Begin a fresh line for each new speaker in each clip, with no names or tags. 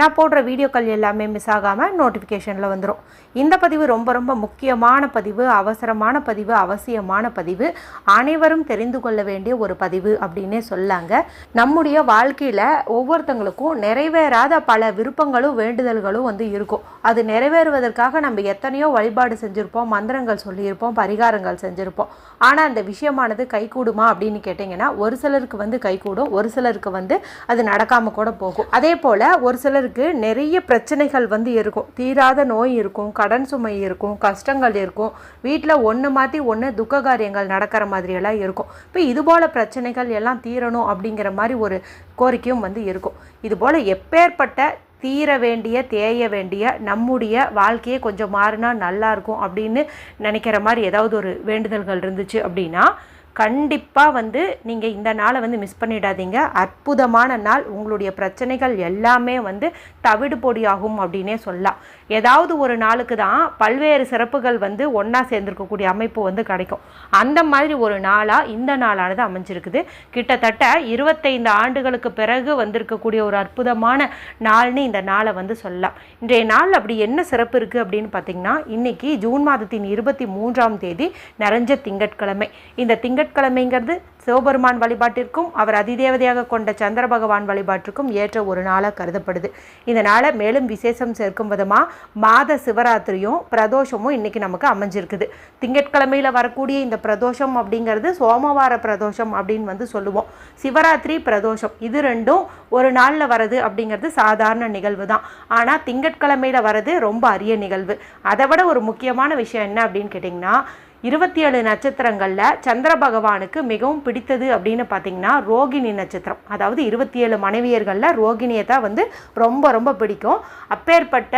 நான் போடுற வீடியோக்கள் எல்லாமே மிஸ் ஆகாமல் நோட்டிஃபிகேஷனில் வந்துடும் இந்த பதிவு ரொம்ப ரொம்ப முக்கியமான பதிவு அவசரமான பதிவு அவசியமான பதிவு அனைவரும் தெரிந்து கொள்ள வேண்டிய ஒரு பதிவு அப்படின்னே சொல்லாங்க. நம்முடைய வாழ்க்கையில் ஒவ்வொருத்தங்களுக்கும் நிறைவேறாத பல விருப்பங்களும் வேண்டுதல்களும் வந்து இருக்கும். அது நிறைவேறுவதற்காக நம்ம எத்தனையோ வழிபாடு செஞ்சுருப்போம் மந்திரங்கள் சொல்லியிருப்போம் பரிகாரங்கள் செஞ்சுருப்போம். ஆனால் அந்த விஷயமானது கைகூடுமா அப்படின்னு கேட்டிங்கன்னா ஒரு சிலருக்கு வந்து கைகூடும் ஒரு சிலருக்கு வந்து அது நடக்காமல் கூட போகும். அதே போல் ஒரு சிலர் சிலருக்கு நிறைய பிரச்சனைகள் வந்து இருக்கும். தீராத நோய் இருக்கும். கடன் சுமை இருக்கும். கஷ்டங்கள் இருக்கும். வீட்டில் ஒன்று மாற்றி ஒன்று துக்க காரியங்கள் நடக்கிற மாதிரியெல்லாம் இருக்கும். இப்போ இதுபோல் பிரச்சனைகள் எல்லாம் தீரணும் அப்படிங்கிற மாதிரி ஒரு கோரிக்கையும் வந்து இருக்கும். இதுபோல் எப்பேற்பட்ட தீர வேண்டிய தேய வேண்டிய நம்முடைய வாழ்க்கையை கொஞ்சம் மாறினா நல்லாயிருக்கும் அப்படின்னு நினைக்கிற மாதிரி ஏதாவது ஒரு வேண்டுதல்கள் இருந்துச்சு அப்படின்னா கண்டிப்பாக வந்து நீங்கள் இந்த நாளை வந்து மிஸ் பண்ணிடாதீங்க. அற்புதமான நாள். உங்களுடைய பிரச்சனைகள் எல்லாமே வந்து தவிடு பொடியாகும் அப்படின்னே சொல்லலாம். ஏதாவது ஒரு நாளுக்கு தான் பல்வேறு சிறப்புகள் வந்து ஒன்றா சேர்ந்துருக்கக்கூடிய அமைப்பு வந்து கிடைக்கும். அந்த மாதிரி ஒரு நாளாக இந்த நாளானது அமைஞ்சிருக்குது. கிட்டத்தட்ட இருபத்தைந்து ஆண்டுகளுக்கு பிறகு வந்திருக்கக்கூடிய ஒரு அற்புதமான நாள்னு இந்த நாளை வந்து சொல்லலாம். இன்றைய நாள் அப்படி என்ன சிறப்பு இருக்குது அப்படின்னு பார்த்தீங்கன்னா இன்னைக்கு ஜூன் மாதத்தின் இருபத்தி மூன்றாம் தேதி நிறைஞ்ச திங்கட்கிழமை. இந்த திங்கட்கிழமைங்கிறது சிவபெருமான் வழிபாட்டிற்கும் அவர் அதிதேவதையாக கொண்ட சந்திர பகவான் வழிபாட்டிற்கும் ஏற்ற ஒரு நாளாக கருதப்படுது. இந்த நாளை மேலும் விசேஷம் சேர்க்கும் விதமாக மாத சிவராத்திரியும் பிரதோஷமும் இன்னைக்கு நமக்கு அமைஞ்சிருக்குது. திங்கட்கிழமையில் வரக்கூடிய இந்த பிரதோஷம் அப்படிங்கிறது சோமவார பிரதோஷம் அப்படின்னு வந்து சொல்லுவோம். சிவராத்திரி பிரதோஷம் இது ரெண்டும் ஒரு நாளில் வரது அப்படிங்கிறது சாதாரண நிகழ்வு தான். ஆனால் திங்கட்கிழமையில் வரது ரொம்ப அரிய நிகழ்வு. அதை விட ஒரு முக்கியமான விஷயம் என்ன அப்படின்னு கேட்டிங்கன்னா இருபத்தி ஏழு நட்சத்திரங்களில் சந்திர பகவானுக்கு மிகவும் பிடித்தது அப்படின்னு பார்த்தீங்கன்னா ரோகிணி நட்சத்திரம். அதாவது இருபத்தி ஏழு மனைவியர்களில் ரோகிணியை தான் வந்து ரொம்ப ரொம்ப பிடிக்கும். அப்பேற்பட்ட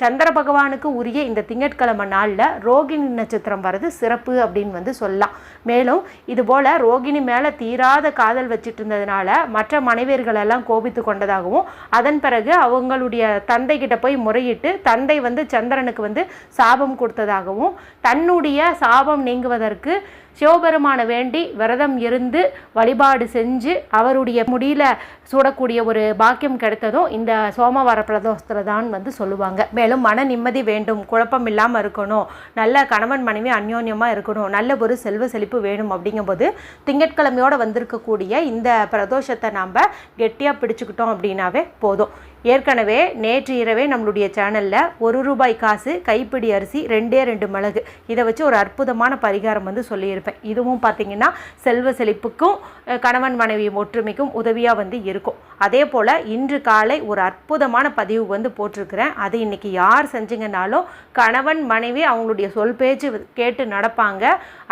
சந்திர பகவானுக்கு உரிய இந்த திங்கட்கிழமை நாளில் ரோகிணி நட்சத்திரம் வர்றது சிறப்பு அப்படின்னு வந்து சொல்லலாம். மேலும் இதுபோல் ரோகிணி மேலே தீராத காதல் வச்சுட்டு இருந்ததுனால மற்ற மனைவியர்கள் எல்லாம் கோபித்து கொண்டதாகவும் அதன் பிறகு அவங்களுடைய தந்தை கிட்ட போய் முறையிட்டு தந்தை வந்து சந்திரனுக்கு வந்து சாபம் கொடுத்ததாகவும் தன்னுடைய சாபம் நீங்குவதற்கு சிவபெருமானை வேண்டி விரதம் இருந்து வழிபாடு செஞ்சு அவருடைய முடியில சூடக்கூடிய ஒரு பாக்கியம் கிடைத்ததும் இந்த சோமவார பிரதோஷத்தில் தான் வந்து சொல்லுவாங்க. மேலும் மன நிம்மதி வேண்டும் குழப்பம் இல்லாமல் இருக்கணும் நல்ல கணவன் மனைவி அந்யோன்யமாக இருக்கணும் நல்ல ஒரு செல்வ செழிப்பு வேணும் அப்படிங்கும்போது திங்கட்கிழமையோடு வந்திருக்கக்கூடிய இந்த பிரதோஷத்தை நாம் கெட்டியாக பிடிச்சுக்கிட்டோம் அப்படின்னாவே போதும். ஏற்கனவே நேற்று இரவே நம்மளுடைய சேனலில் ஒரு ரூபாய் காசு கைப்பிடி அரிசி ரெண்டே ரெண்டு மிளகு. இதை வச்சு ஒரு அற்புதமான பரிகாரம் வந்து சொல்லியிருப்பேன். இதுவும் பார்த்தீங்கன்னா செல்வ செழிப்புக்கும் கணவன் மனைவி ஒற்றுமைக்கும் உதவியாக வந்து இருக்கும். அதே போல் இன்று காலை ஒரு அற்புதமான பதிவு வந்து போட்டிருக்கிறேன். அது இன்றைக்கி யார் செஞ்சீங்கன்னாலும் கணவன் மனைவி அவங்களுடைய சொல் பேச்சு கேட்டு நடப்பாங்க.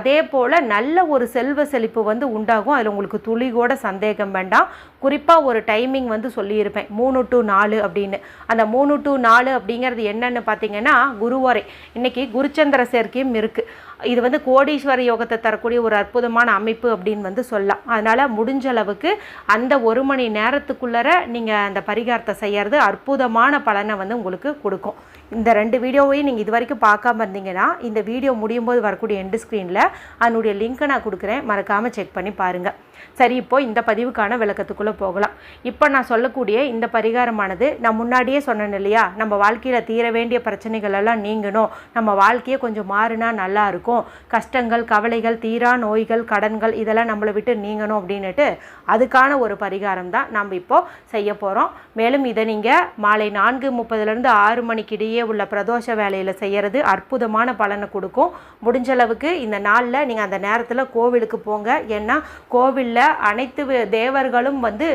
அதே போல் நல்ல ஒரு செல்வ செழிப்பு வந்து உண்டாகும். அதில் உங்களுக்கு துளி கூட சந்தேகம் வேண்டாம். குறிப்பாக ஒரு டைமிங் வந்து சொல்லியிருப்பேன். மூணு டு நாலு அப்படின்னு. அந்த மூணு டு நாலு அப்படிங்கிறது என்னென்னு பார்த்தீங்கன்னா குருவரை. இன்றைக்கி குருச்சந்திர சேர்க்கையும் இருக்குது இது வந்து கோடீஸ்வர யோகத்தை தரக்கூடிய ஒரு அற்புதமான அமைப்பு அப்படின்னு வந்து சொல்லலாம். அதனால் முடிஞ்ச அளவுக்கு அந்த ஒரு மணி நேரத்துக்குள்ளர நீங்கள் அந்த பரிகாரத்தை செய்யறது அற்புதமான பலனை வந்து உங்களுக்கு கொடுக்கும். இந்த ரெண்டு வீடியோவையும் நீங்கள் இது வரைக்கும் பார்க்காம இருந்தீங்கன்னா இந்த வீடியோ முடியும் போது வரக்கூடிய எண்டு ஸ்க்ரீனில் அதனுடைய லிங்க்கை நான் கொடுக்குறேன். மறக்காமல் செக் பண்ணி பாருங்கள் சரி இப்போ இந்த பதிவுக்கான விளக்கத்துக்குள்ளே போகலாம். இப்போ நான் சொல்லக்கூடிய இந்த பரிகாரமானது நான் முன்னாடியே சொன்னேன் இல்லையா? நம்ம வாழ்க்கையில் தீர வேண்டிய பிரச்சனைகள் எல்லாம் நீங்கணும். நம்ம வாழ்க்கையே கொஞ்சம் மாறினா நல்லா இருக்கும். கஷ்டங்கள் கவலைகள் தீரா நோய்கள் கடன்கள் இதெல்லாம் நம்மளை விட்டு நீங்கணும் அப்படின்னுட்டு அதுக்கான ஒரு பரிகாரம் தான் நம்ம இப்போ செய்ய போகிறோம் மேலும் இதை நீங்கள் மாலை நான்கு முப்பதுலேருந்து ஆறு மணிக்கிடையே இடையே உள்ள பிரதோஷ வேலையில் செய்கிறது அற்புதமான பலனை கொடுக்கும். முடிஞ்சளவுக்கு இந்த நாளில் நீங்கள் அந்த நேரத்தில் கோவிலுக்கு போங்க. ஏன்னா கோவிலில் அனைத்து தேவர்களும் வந்து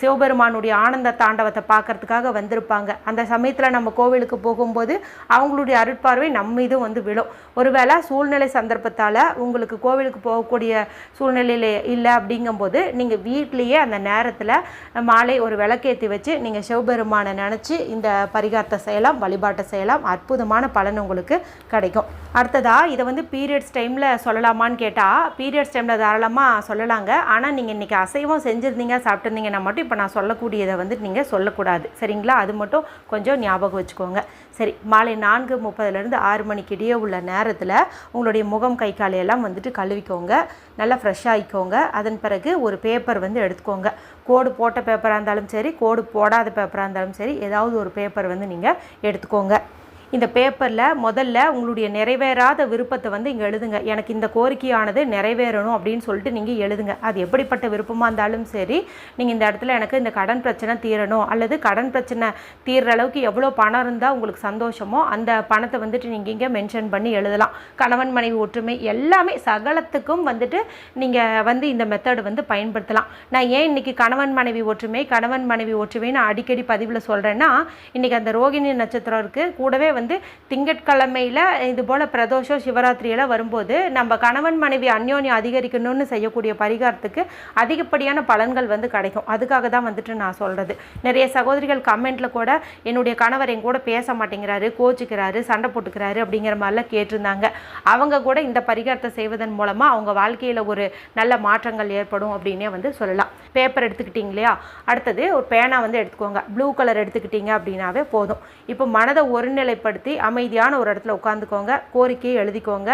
சிவபெருமானுடைய ஆனந்த தாண்டவத்தை பார்க்கறதுக்காக வந்திருப்பாங்க. அந்த சமயத்தில் நம்ம கோவிலுக்கு போகும்போது அவங்களுடைய அருட்பார்வை நம்ம மீதும் வந்து விழும். ஒருவேளை சூழ்நிலை சந்தர்ப்பத்தால் உங்களுக்கு கோவிலுக்கு போகக்கூடிய சூழ்நிலையில் இல்லை அப்படிங்கும்போது நீங்கள் வீட்லேயே அந்த நேரத்தில் மாலை ஒரு விளக்கேற்றி வச்சு நீங்கள் சிவபெருமானை நினச்சி இந்த பரிகாரத்தை செய்யலாம் வழிபாடு வழிபாட்டை செய்யலாம். அற்புதமான பலன் உங்களுக்கு கிடைக்கும். அடுத்ததாக இதை வந்து பீரியட்ஸ் டைமில் சொல்லலாமான்னு கேட்டால் பீரியட்ஸ் டைமில் தாராளமாக சொல்லலாங்க. ஆனால் நீங்கள் இன்றைக்கி அசைவம் செஞ்சுருந்தீங்க சாப்பிட்ருந்தீங்கன்னா மட்டும் இப்போ நான் சொல்லக்கூடியதை வந்து நீங்கள் சொல்லக்கூடாது. சரிங்களா? அது மட்டும் கொஞ்சம் ஞாபகம் வச்சுக்கோங்க. சரி மாலை நான்கு முப்பதுலேருந்து ஆறு மணிக்கு இடையே உள்ள நேரத்தில் உங்களுடைய முகம் கை காலையெல்லாம் வந்துட்டு கழுவிக்கோங்க. நல்லா ஃப்ரெஷ் ஆகிக்கோங்க அதன் பிறகு ஒரு பேப்பர் வந்து எடுத்துக்கோங்க. கோடு போட்ட பேப்பராக இருந்தாலும் சரி கோடு போடாத பேப்பராக இருந்தாலும் சரி ஏதாவது ஒரு பேப்பர் வந்து நீங்கள் எடுத்துக்கோங்க. இந்த பேப்பரில் முதல்ல உங்களுடைய நிறைவேறாத விருப்பத்தை வந்து இங்கே எழுதுங்க. எனக்கு இந்த கோரிக்கையானது நிறைவேறணும் அப்படின்னு சொல்லிட்டு நீங்கள் எழுதுங்க. அது எப்படிப்பட்ட விருப்பமாக இருந்தாலும் சரி நீங்கள் இந்த இடத்துல எனக்கு இந்த கடன் பிரச்சனை தீரணும் அல்லது கடன் பிரச்சனை தீர்ற அளவுக்கு எவ்வளோ பணம் இருந்தால் உங்களுக்கு சந்தோஷமோ அந்த பணத்தை வந்துட்டு நீங்கள் இங்கே மென்ஷன் பண்ணி எழுதலாம். கணவன் மனைவி ஒற்றுமை எல்லாமே சகலத்துக்கும் வந்துட்டு நீங்கள் வந்து இந்த மெத்தடு வந்து பயன்படுத்தலாம். நான் ஏன் இன்னைக்கு கணவன் மனைவி ஒற்றுமை கணவன் மனைவி ஒற்றுமைன்னு அடிக்கடி பதிவில் சொல்கிறேன்னா இன்றைக்கி அந்த ரோகிணி நட்சத்திரம் இருக்குது கூடவே வந்து திங்கட்கிழமையில் இது போல் பிரதோஷம் சிவராத்திரியெல்லாம் வரும்போது நம்ம கணவன் மனைவி அந்யோன்யம் அதிகரிக்கணும்னு செய்யக்கூடிய பரிகாரத்துக்கு அதிகப்படியான பலன்கள் வந்து கிடைக்கும். அதுக்காக தான் வந்துட்டு நான் சொல்கிறது நிறைய சகோதரிகள் கமெண்ட்டில் கூட என்னுடைய கணவர் என் கூட பேச மாட்டேங்கிறாரு கோச்சிக்கிறாரு சண்டை போட்டுக்கிறாரு அப்படிங்கிற மாதிரிலாம் கேட்டிருந்தாங்க. அவங்க கூட இந்த பரிகாரத்தை செய்வதன் மூலமாக அவங்க வாழ்க்கையில் ஒரு நல்ல மாற்றங்கள் ஏற்படும் அப்படின்னே வந்து சொல்லலாம். பேப்பர் எடுத்துக்கிட்டீங்க இல்லையா? அடுத்தது ஒரு பேனா வந்து எடுத்துக்கோங்க. ப்ளூ கலர் எடுத்துக்கிட்டீங்க அப்படின்னாவே போதும். இப்போ மனதை ஏற்படுத்தி அமைதியான ஒரு இடத்துல உட்காந்துக்கோங்க கோரிக்கையை எழுதிக்கோங்க.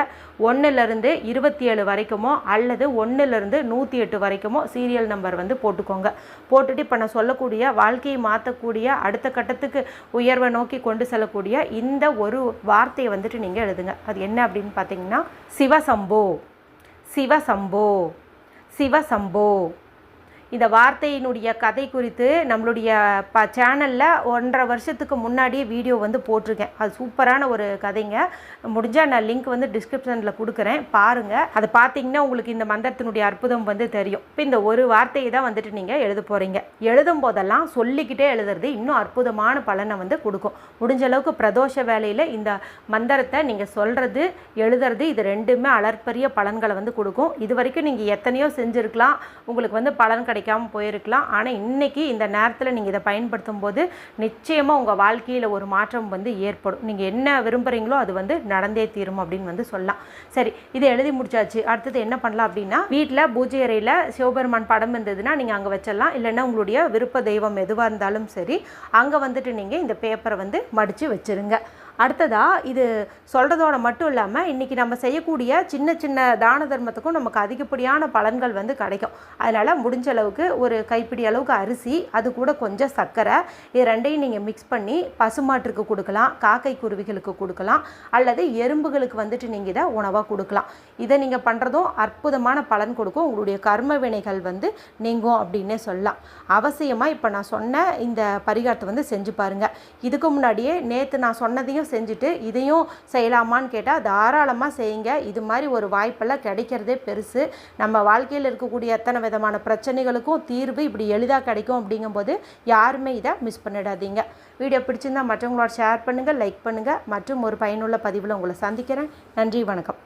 ஒன்றுலேருந்து இருபத்தி ஏழு வரைக்குமோ அல்லது ஒன்றுலேருந்து நூற்றி எட்டு வரைக்குமோ சீரியல் நம்பர் வந்து போட்டுக்கோங்க. போட்டுட்டு இப்போ நான் சொல்லக்கூடிய வாழ்க்கையை மாற்றக்கூடிய அடுத்த கட்டத்துக்கு உயர்வை நோக்கி கொண்டு செல்லக்கூடிய இந்த ஒரு வார்த்தையை வந்துட்டு நீங்கள் எழுதுங்க. அது என்ன அப்படின்னு பார்த்தீங்கன்னா சிவசம்போ. சிவசம்போ. சிவசம்போ. இந்த வார்த்தையினுடைய கதை குறித்து நம்மளுடைய ப சேனலில் ஒன்றரை வருஷத்துக்கு முன்னாடியே வீடியோ வந்து போட்டிருக்கேன். அது சூப்பரான ஒரு கதைங்க. முடிஞ்சால் நான் லிங்க் வந்து டிஸ்கிரிப்ஷனில் கொடுக்குறேன். பாருங்கள் அதை பார்த்தீங்கன்னா உங்களுக்கு இந்த மந்திரத்தினுடைய அற்புதம் வந்து தெரியும். இப்போ இந்த ஒரு வார்த்தையை தான் வந்துட்டு நீங்கள் எழுத போகிறீங்க எழுதும் போதெல்லாம் சொல்லிக்கிட்டே எழுதுறது இன்னும் அற்புதமான பலனை வந்து கொடுக்கும். முடிஞ்ச அளவுக்கு பிரதோஷ வேலையில் இந்த மந்திரத்தை நீங்கள் சொல்கிறது எழுதுறது இது ரெண்டுமே அலற்பரிய பலன்களை வந்து கொடுக்கும். இது வரைக்கும் நீங்கள் எத்தனையோ செஞ்சுருக்கலாம். உங்களுக்கு வந்து பலன் கிடைக்காம போயிருக்கலாம். ஆனால் இன்றைக்கி இந்த நேரத்தில் நீங்கள் இதை பயன்படுத்தும் போது நிச்சயமாக உங்கள் வாழ்க்கையில் ஒரு மாற்றம் வந்து ஏற்படும். நீங்கள் என்ன விரும்புகிறீங்களோ அது வந்து நடந்தே தீரும் அப்படின்னு வந்து சொல்லலாம். சரி இதை எழுதி முடிச்சாச்சு. அடுத்தது என்ன பண்ணலாம் அப்படின்னா வீட்டில் பூஜை அறையில் சிவபெருமான் படம் இருந்ததுன்னா நீங்கள் அங்கே வச்சிடலாம். இல்லைன்னா உங்களுடைய விருப்ப தெய்வம் எதுவாக இருந்தாலும் சரி அங்கே வந்துட்டு நீங்கள் இந்த பேப்பரை வந்து மடித்து வச்சுருங்க. அடுத்ததாக இது சொல்கிறதோட மட்டும் இல்லாமல் இன்றைக்கி நம்ம செய்யக்கூடிய சின்ன சின்ன தான தர்மத்துக்கும் நமக்கு அதிகப்படியான பலன்கள் வந்து கிடைக்கும். அதனால் முடிஞ்ச அளவுக்கு ஒரு கைப்பிடி அளவுக்கு அரிசி அது கூட கொஞ்சம் சர்க்கரை இது ரெண்டையும் நீங்கள் மிக்ஸ் பண்ணி பசுமாட்டுக்கு கொடுக்கலாம் காக்கை குருவிகளுக்கு கொடுக்கலாம் அல்லது எறும்புகளுக்கு வந்துட்டு நீங்கள் இதை உணவாக கொடுக்கலாம். இதை நீங்கள் பண்ணுறதும் அற்புதமான பலன் கொடுக்கும். உங்களுடைய கர்ம வினைகள் வந்து நீங்கும் அப்படின்னே சொல்லலாம். அவசியமாக இப்போ நான் சொன்ன இந்த பரிகாரத்தை வந்து செஞ்சு பாருங்கள் இதுக்கு முன்னாடியே நேற்று நான் சொன்னதையும் செஞ்சுட்டு இதையும் செய்யலாமான்னு கேட்டால் தாராளமாக செய்யுங்க. இது மாதிரி ஒரு வாய்ப்பெல்லாம் கிடைக்கிறதே பெருசு. நம்ம வாழ்க்கையில் இருக்கக்கூடிய எத்தனை விதமான பிரச்சனைகளுக்கும் தீர்வு இப்படி எளிதாக கிடைக்கும் அப்படிங்கும்போது யாருமே இதை மிஸ் பண்ணிடாதீங்க. வீடியோ பிடிச்சிருந்தா மற்றவங்களோட ஷேர் பண்ணுங்கள் லைக் பண்ணுங்கள் மற்றும் ஒரு பயனுள்ள பதிவில் உங்களை சந்திக்கிறேன். நன்றி வணக்கம்.